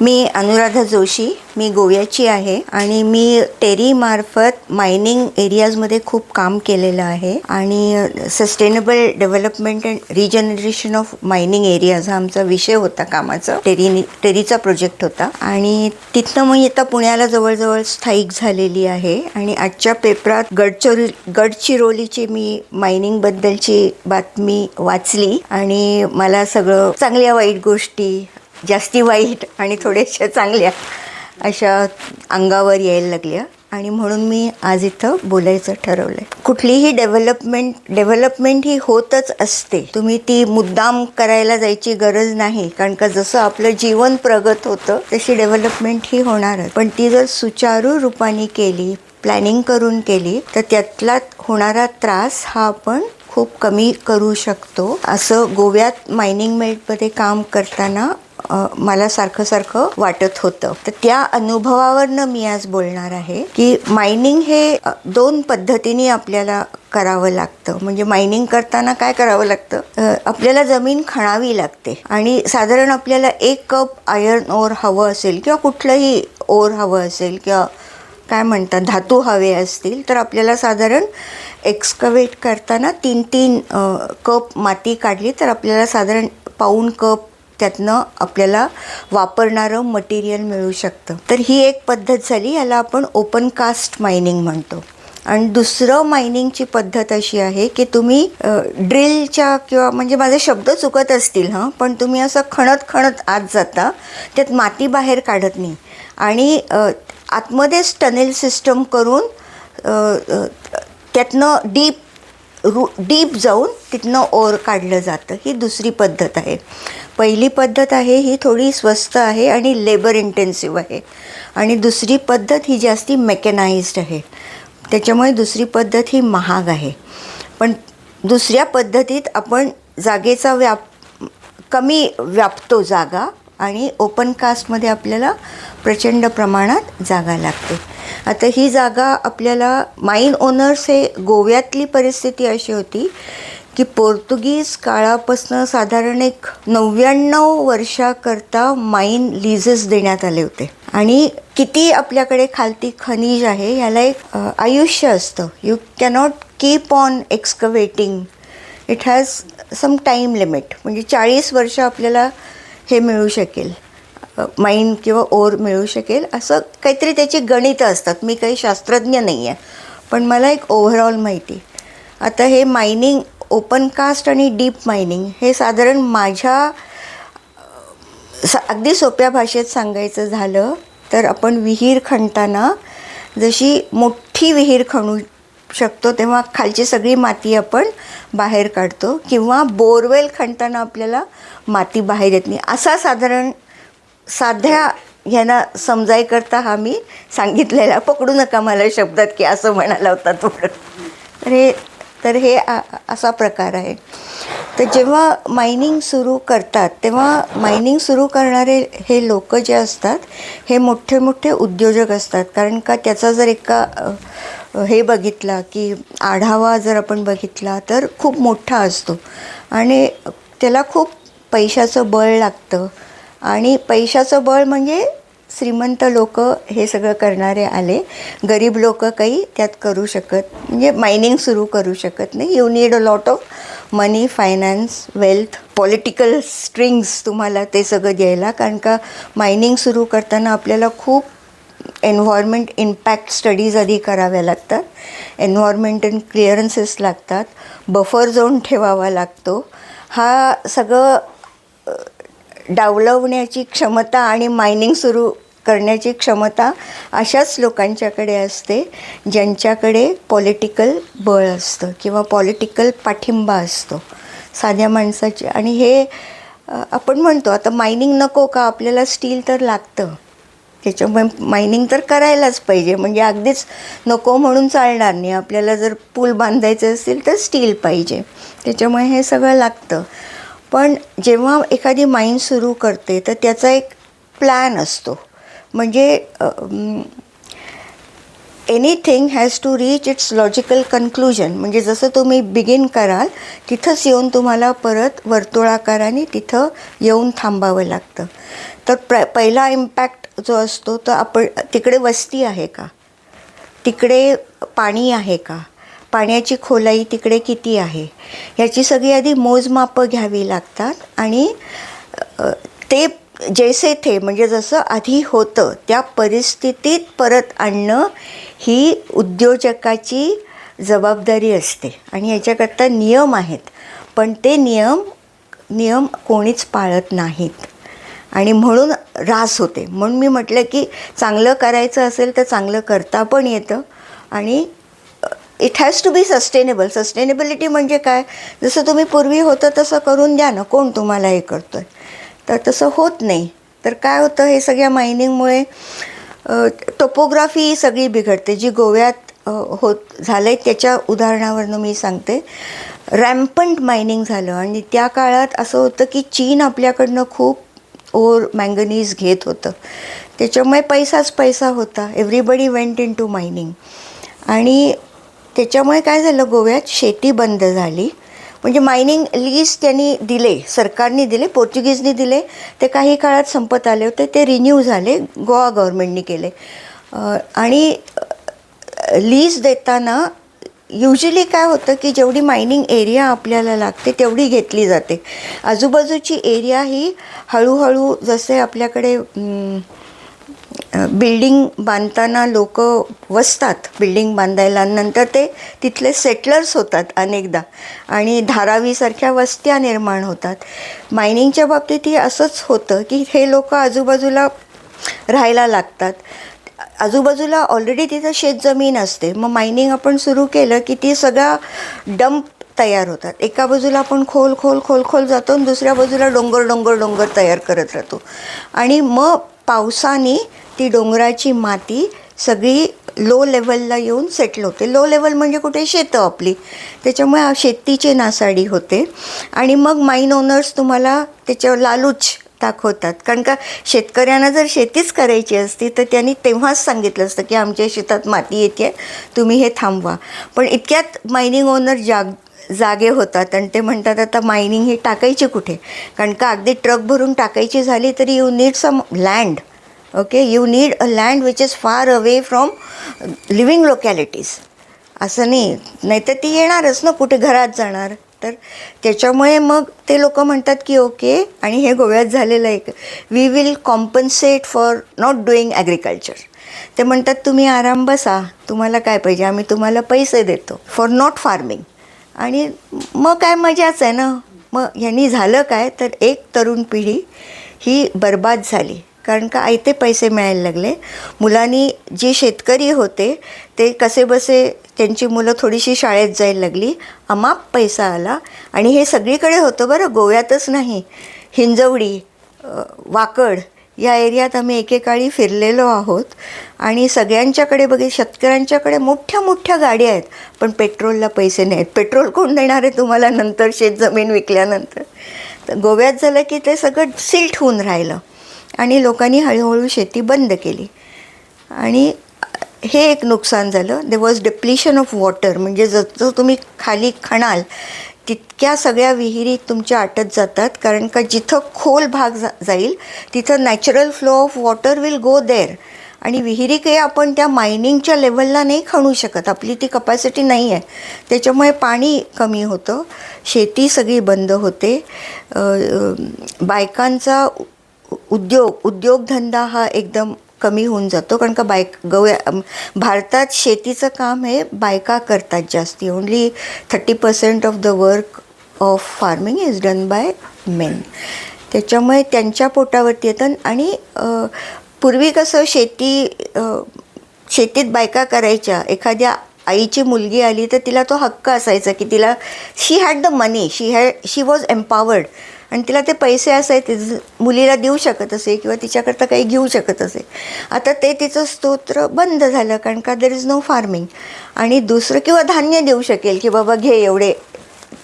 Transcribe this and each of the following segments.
मी अनुराधा जोशी मी गोव्याची आहे आणि मी टेरी मार्फत मायनिंग एरियाजमध्ये खूप काम केलेलं आहे आणि sustainable development and regeneration of mining areas हा आमचा विषय होता कामाचा. टेरी टेरीचा प्रोजेक्ट होता. आणि तिथनं मी आता पुण्याला जवळजवळ स्थायिक झालेली आहे आणि आजच्या पेपरात गडचिरोली गडचिरोलीची मी मायनिंगबद्दलची बातमी वाचली आणि मला सगळं चांगल्या वाईट गोष्टी जास्ती वाईट आणि थोड्याशा चांगल्या अशा अंगावर यायला लागल्या आणि म्हणून मी आज इथं बोलायचं ठरवलं आहे कुठलीही डेव्हलपमेंट डेव्हलपमेंट ही होतच असते. तुम्ही ती मुद्दाम करायला जायची गरज नाही. कारण का जसं आपलं जीवन प्रगत होतं तशी डेव्हलपमेंट ही होणारच पण ती जर सुचारू रूपाने केली प्लॅनिंग करून केली तर त्यातला होणारा त्रास हा आपण खूप कमी करू शकतो. असं गोव्यात मायनिंग मेटमध्ये काम करताना मला सारखं सारखं वाटत होतं. तर त्या अनुभवावरनं मी आज बोलणार आहे की मायनिंग हे दोन पद्धतीने आपल्याला करावं लागतं. म्हणजे मायनिंग करताना काय करावं लागतं? आपल्याला जमीन खणावी लागते. आणि साधारण आपल्याला एक कप आयर्न ओर हवं असेल किंवा कुठलंही ओर हवं असेल किंवा काय म्हणतात धातू हवे असतील तर आपल्याला साधारण एक्सकवेट करताना तीन तीन कप माती काढली तर आपल्याला साधारण पाऊण कप त्यातनं आपल्याला वापरणारं मटेरियल मिळू शकतं. तर ही एक पद्धत झाली याला आपण ओपन कास्ट मायनिंग म्हणतो. आणि दुसरं मायनिंगची पद्धत अशी आहे की तुम्ही ड्रिलच्या किंवा म्हणजे माझे शब्द चुकत असतील हां पण तुम्ही असं खणत खणत आत जाता त्यात माती बाहेर काढत नाही. आणि आतमध्येच टनेल सिस्टम करून त्यातनं डीप रू डीप जाऊन तिथनं ओर काढलं जातं. ही दुसरी पद्धत आहे. पहिली पद्धत आहे ही थोडी स्वस्त आहे आणि लेबर इंटेन्सिव्ह आहे. आणि दुसरी पद्धत ही जास्ती मेकॅनाइज्ड आहे. त्याच्यामुळे दुसरी पद्धत ही महाग आहे. पण दुसऱ्या पद्धतीत आपण जागेचा व्याप कमी व्यापतो जागा आणि ओपन कास्टमध्ये आपल्याला प्रचंड प्रमाणात जागा लागते. आता ही जागा आपल्याला माईन ओनर्स हे गोव्यातली परिस्थिती अशी होती की पोर्तुगीज काळापासून साधारण एक नव्याण्णव वर्षाकरता माईन लिजेस देण्यात आले होते. आणि किती आपल्याकडे खालती खनिज आहे ह्याला एक आयुष्य असतं. You cannot keep on excavating it has some time limit म्हणजे चाळीस वर्ष आपल्याला हे मिळू शकेल. माईन किंवा ओर मिळू शकेल. असं काहीतरी त्याची गणितं असतात. मी काही शास्त्रज्ञ नाही आहे पण मला एक ओव्हरऑल माहिती. आता हे मायनिंग ओपन कास्ट आणि डीप मायनिंग हे साधारण माझ्या स अगदी सोप्या भाषेत सांगायचं झालं तर आपण विहीर खणताना जशी मोठी विहीर खणू शकतो तेव्हा खालची सगळी माती आपण बाहेर काढतो किंवा बोरवेल खणताना आपल्याला माती बाहेर येत नाही. असा साधारण साध्या ह्यांना समजायकरता हा मी सांगितलेला. पकडू नका मला शब्दात की असं म्हणाला होता तो. तर हे तर हे आ- असा प्रकार आहे. तर जेव्हा मायनिंग सुरू करतात तेव्हा मायनिंग सुरू करणारे हे लोक जे असतात हे मोठे मोठे उद्योजक असतात. कारण का त्याचा जर एका हे बघितला की आढावा जर आपण बघितला तर खूप मोठा असतो. आणि त्याला खूप पैशाचं बळ लागतं. आणि पैशाचं बळ म्हणजे श्रीमंत लोक हे सगळं करणारे आले. गरीब लोक काही त्यात करू शकत म्हणजे मायनिंग सुरू करू शकत नाही. You need a lot of money finance wealth political strings तुम्हाला ते सगळं द्यायला. कारण का मायनिंग सुरू करताना आपल्याला खूप एन्व्हायरमेंट इम्पॅक्ट स्टडीज आधी कराव्या लागतात. एन्व्हायरमेंटल क्लिअरन्सेस लागतात. बफर झोन ठेवावा लागतो. हा सगळं डावलवण्याची क्षमता आणि मायनिंग सुरू करण्याची क्षमता अशाच लोकांच्याकडे असते ज्यांच्याकडे पॉलिटिकल बळ असतं किंवा पॉलिटिकल पाठिंबा असतो. साध्या माणसाची आणि हे आपण म्हणतो आता मायनिंग नको का? आपल्याला स्टील तर लागतं. त्याच्यामुळे मायनिंग तर करायलाच पाहिजे. म्हणजे अगदीच नको म्हणून चालणार नाही. आपल्याला जर पूल बांधायचे असतील तर स्टील पाहिजे. त्याच्यामुळे हे सगळं लागतं. पण जेव्हा एखादी माईन सुरू करते तर त्याचा एक प्लॅन असतो. म्हणजे anything anything has to reach its logical conclusion म्हणजे जसं तुम्ही बिगिन कराल तिथंच येऊन तुम्हाला परत वर्तुळाकाराने तिथं येऊन थांबावं लागतं. तर प्र पहिला इम्पॅक्ट जो असतो तो आपण तिकडे वस्ती आहे का? तिकडे पाणी आहे का? पाण्याची खोलाई तिकडे किती आहे? ह्याची सगळी आधी मोजमापं घ्यावी लागतात आणि ते जैसे थे म्हणजे जसं आधी होतं त्या परिस्थितीत परत आणणं ही उद्योजकाची जबाबदारी असते. आणि याच्याकरता नियम आहेत. पण ते नियम नियम कोणीच पाळत नाहीत. आणि म्हणून रास होते. म्हणून मी म्हटलं की चांगलं करायचं असेल तर चांगलं करता पण येतं. आणि it has to be sustainable sustainability म्हणजे काय? जसं तुम्ही पूर्वी होतं तसं करून द्या ना. कोण तुम्हाला हे करतो आहे तर तसं होत नाही. तर काय होतं हे सगळ्या मायनिंगमुळे टोपोग्राफी सगळी बिघडते. जी गोव्यात होत झालं आहे त्याच्या उदाहरणावरनं मी सांगते. रॅम्पंट मायनिंग झालं. आणि त्या काळात असं होतं की चीन आपल्याकडनं खूप ओर मँगनीज घेत होतं. त्याच्यामुळे पैसाच पैसा होता. Everybody went into mining आणि त्याच्यामुळे काय झालं गोव्यात? शेती बंद झाली. म्हणजे मायनिंग लीज त्यांनी दिले सरकारने दिले पोर्तुगीजनी दिले. ते काही काळात संपत आले होते ते रिन्यू झाले गोवा गव्हर्मेंटनी केले. आणि लीज देताना युजली काय होतं की जेवढी मायनिंग एरिया आपल्याला लागते तेवढी घेतली जाते. आजूबाजूची एरिया ही हळूहळू जसे आपल्याकडे बिल्डिंग बांधताना लोक वसतात. बिल्डिंग बांधायला नंतर ते तिथले सेटलर्स होतात अनेकदा. आणि धारावीसारख्या वस्त्या निर्माण होतात. मायनिंगच्या बाबतीतही असंच होतं की हे लोक आजूबाजूला राहायला लागतात. आजूबाजूला ऑलरेडी तिथं शेतजमीन असते. मग मायनिंग आपण सुरू केलं की ती सगळा डंप तयार होतात. एका बाजूला आपण खोल खोल खोल खोल जातो आणि दुसऱ्या बाजूला डोंगर डोंगर डोंगर तयार करत राहतो. आणि मग पावसाने ती डोंगराची माती सगळी लो लेवलला येऊन सेटल होते. लो लेवल म्हणजे कुठे? शेतं आपली. त्याच्यामुळे शेतीचे नासाडी होते. आणि मग माईन ओनर्स तुम्हाला त्याच्यावर लालूच दाखवतात. कारण का शेतकऱ्यांना जर शेतीच करायची असती तर त्यांनी तेव्हाच सांगितलं असतं की आमच्या शेतात माती येते तुम्ही हे थांबवा. पण इतक्यात मायनिंग ओनर जाग जागे होतात आणि ते म्हणतात आता मायनिंग ही टाकायची कुठे? कारण का अगदी ट्रक भरून टाकायची झाली तरी you need some land okay you need a land which is far away from living localities असं नाही. नाहीतर ती येणारच ना कुठे घरात जाणार. तर त्याच्यामुळे मग ते लोक म्हणतात की ओके आणि हे गोव्यात झालेलं आहे. We will compensate for not doing agriculture ते म्हणतात तुम्ही आराम बसा. तुम्हाला काय पाहिजे? आम्ही तुम्हाला पैसे देतो. फॉर नॉट फार्मिंग आणि मग काय मजाच आहे ना. मग ह्यांनी झालं काय? तर एक तरुण पिढी ही बर्बाद झाली. कारण का आयते पैसे मिळायला लागले. मुलांनी जे शेतकरी होते ते कसे बसे त्यांची मुलं थोडीशी शाळेत जायला लागली. अमाप पैसा आला. आणि हे सगळीकडे होतं बरं गोव्यातच नाही. हिंजवडी वाकड या एरियात आम्ही एकेकाळी फिरलेलो आहोत. आणि सगळ्यांच्याकडे बघे शेतकऱ्यांच्याकडे मोठ्या मोठ्या गाड्या आहेत. पण पेट्रोलला पैसे नाहीत. पेट्रोल कोण देणार आहे तुम्हाला नंतर शेतजमीन विकल्यानंतर? तर गोव्यात झालं की ते सगळं सिल्ट होऊन राहिलं. आणि लोकांनी हळूहळू शेती बंद केली. आणि हे एक नुकसान झालं. There was depletion of water म्हणजे जसं तुम्ही खाली खणाल तितक्या सगळ्या विहिरी तुमच्या आटत जातात. कारण का जिथं खोल भाग जा जाईल तिथं natural flow of water will go there आणि विहिरी काही आपण त्या मायनिंगच्या लेवलला नाही खणू शकत. आपली ती कपॅसिटी नाही आहे त्याच्यामुळे पाणी कमी होतं. शेती सगळी बंद होते. बायकांचा उद्योग उद्योगधंदा हा एकदम कमी होऊन जातो कारण का बायक गव्या भारतात शेतीचं काम हे बायका करतात जास्ती. Only thirty percent of the work of farming is done by men त्याच्यामुळे त्यांच्या पोटावरती येतं आणि पूर्वी कसं शेती शेतीत बायका करायच्या. एखाद्या आईची मुलगी आली तर तिला तो हक्क असायचा की तिला she had the money she had she was empowered आणि तिला ते पैसे असायचे ज- मुलीला देऊ शकत असे किंवा तिच्याकरता काही घेऊ शकत असे. आता ते तिचं स्तोत्र बंद झालं कारण का देर इज नो फार्मिंग आणि दुसरं किंवा धान्य देऊ शकेल की बाबा घे एवढे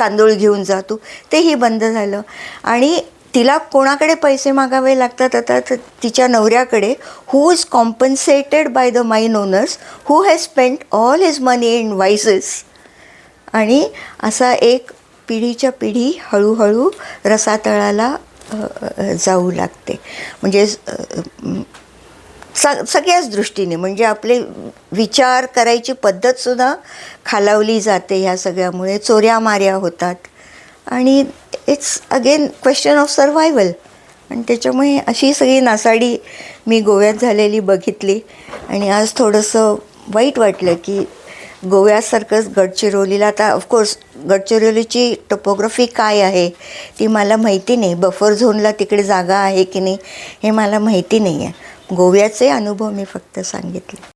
तांदूळ घेऊन जा तू तेही बंद झालं. आणि तिला कोणाकडे पैसे मागावे लागतात आता तर तिच्या नवऱ्याकडे who is compensated by the mine owners who has spent all his money in vices आणि असा एक पिढीच्या पिढी हळूहळू रसातळाला जाऊ लागते. म्हणजे स सगळ्याच दृष्टीने म्हणजे आपले विचार करायची पद्धतसुद्धा खालावली जाते ह्या सगळ्यामुळे. चोऱ्या माऱ्या होतात. आणि it's again question of survival आणि त्याच्यामुळे अशी सगळी नासाडी मी गोव्यात झालेली बघितली. आणि आज थोडंसं वाईट वाटलं की गोव्यासारखंच गडचिरोलीला आता ऑफकोर्स गडचिरोलीची टोपोग्राफी काय आहे ती मला माहिती नाही. बफर झोनला तिकडे जागा आहे की नाही हे मला माहिती नाही आहे गोव्याचे अनुभव मी फक्त सांगितले.